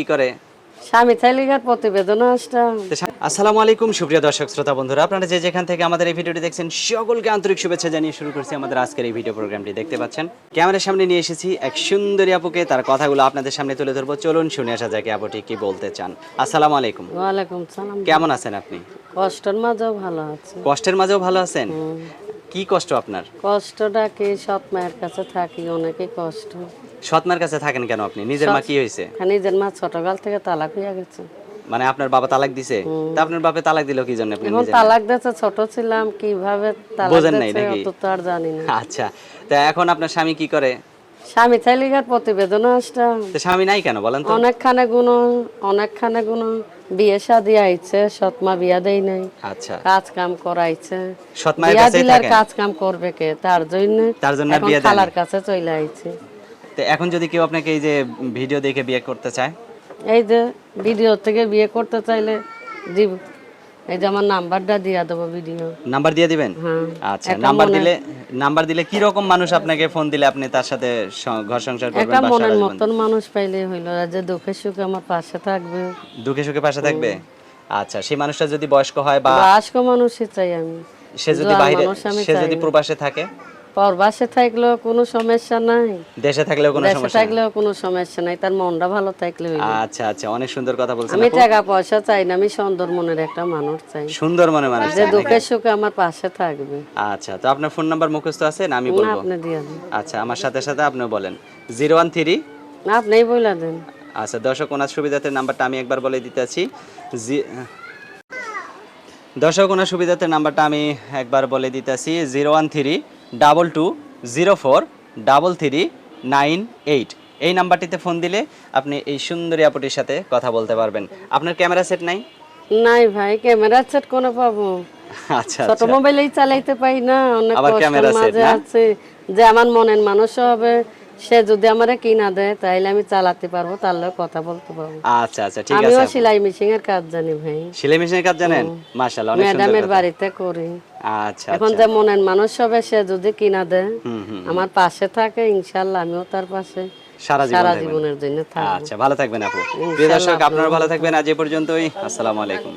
কি করে? স্বামী তালিকার প্রতিবেদন আসতাম। আসসালামু আলাইকুম সুপ্রিয় দর্শক শ্রোতা বন্ধুরা। আপনারা যে যেখান থেকে আমাদের এই ভিডিওটি দেখছেন সকলকে আন্তরিক শুভেচ্ছা জানিয়ে শুরু করছি আমাদের আজকের এই ভিডিও প্রোগ্রামটি। দেখতে পাচ্ছেন ক্যামেরার সামনে নিয়ে এসেছি এক সুন্দরী আপুকে। তার কথাগুলো আপনাদের সামনে তুলে ধরবো। চলুন শুনে আসা যাক আপুটি কি বলতে চান। আসসালামু আলাইকুম। ওয়ালাইকুম সালাম। কেমন আছেন আপনি? কষ্টের মাঝেও ভালো আছে। কষ্টের মাঝেও ভালো আছেন? কি কষ্ট আপনার? কষ্টটা কি? সৎ মায়ের কাছে থাকি অনেকে কষ্ট। সৎ মায়ের কাছে থাকেন কেন আপনি? নিজের মা কি হয়েছে? নিজের মা ছোটকাল থেকে তালাক হয়ে গেছে। মানে আপনার বাবা তালাক দিছে? তা আপনার বাপে তালাক দিল কি জন্য আপনি নিজে তালাক দিয়েছে ছোট ছিলাম কীভাবে তালাক দিতে অত তো আর জানি না। আচ্ছা তা এখন আপনার স্বামী কি করে? স্বামী তালিকার প্রতিবেদন আসতাম? স্বামী নাই কেন বলেন তো? অনেকখানে গুণ অনেকখানে গুণ বিয়ে শাদি আইছে সৎমা বিয়া দেই নাই। আচ্ছা। কাজ কাম করাইছে। সৎ মায়ের বিয়া কাছেই দিলে কাজ কাম করবে কে? তার জন্য তার জন্য বিয়ে খালার কাছে চলে আইছে। তো এখন যদি কেউ আপনাকে এই যে ভিডিও দেখে বিয়ে করতে চায়? এই যে ভিডিও থেকে বিয়ে করতে চাইলে এই যে আমার নাম্বারটা দিয়া দেবো ভিডিও নাম্বার দিয়ে দিবেন? হ্যাঁ। আচ্ছা নাম্বার দিলে নাম্বার দিলে কি রকম মানুষ আপনাকে ফোন দিলে আপনি তার সাথে ঘর সংসার করবেন একটা মনের মতন মানুষ পাইলে হইল। আর যে দুঃখে সুখে আমার পাশে থাকবে। দুঃখে সুখে পাশে থাকবে? আচ্ছা সেই মানুষটা যদি বয়স্ক হয় বা বয়স্ক মানুষই চাই আমি। সে যদি বাইরে সে যদি প্রবাসে থাকে? পরবাসে থাকলেও কোনো সমস্যা নাই। দেশে থাকলেও কোনো সমস্যা থাকলেও কোনো সমস্যা নাই তার মনটা ভালো থাকলে আচ্ছা আচ্ছা অনেক সুন্দর কথা বলছেন আমি টাকা পয়সা চাই না আমি সুন্দর মনের একটা মানুষ চাই। সুন্দর মনে মানুষ যে দুঃখে সুখে আমার পাশে থাকবে। আচ্ছা তো আপনার ফোন নাম্বার মুখস্থ আছে না আমি না বলব? আপনি দিয়ে দেন। আচ্ছা আমার সাথে সাথে আপনিও বলেন। জিরো ওয়ান থ্রি না আপনিই বলে দেন। আচ্ছা দর্শক ওনার সুবিধাতে নাম্বারটা আমি একবার বলে দিতেছি দর্শক ওনার সুবিধাতে নাম্বারটা আমি একবার বলে দিতেছি zero one three double two zero four double three nine eight এই নাম্বারটিতে ফোন দিলে আপনি এই সুন্দরী আপুটির সাথে কথা বলতে পারবেন। আপনার ক্যামেরা সেট নাই? নাই ভাই ক্যামেরা সেট কোন পাবো। আচ্ছা ছোট মোবাইলেই চালাইতে পাই না অনেক আবার কষ্টের ক্যামেরা মাঝে না? আছে। যে আমার মনের মানুষ হবে সে যদি আমারে কিনা দেয় তাইলে আমি চালাতে পারব তার লগে কথা বলতে পারব। আচ্ছা আচ্ছা ঠিক আমিও আছে সেলাই মেশিন এর কাজ জানি ভাই। সেলাই মেশিনের কাজ জানেন? মাশাআল্লাহ অনেক সুন্দর ম্যাডামের বাড়িতে করি। আচ্ছা এখন যে মনের মানুষ হবে সে যদি কিনা দেয় আমার পাশে থাকে ইনশাল্লাহ আমিও তার পাশে সারা সারা জীবনের জন্য আচ্ছা ভালো থাকবেন আপু। প্রিয় দর্শক আপনারা ভালো থাকবেন। আজ এ পর্যন্তই। আসসালামু আলাইকুম।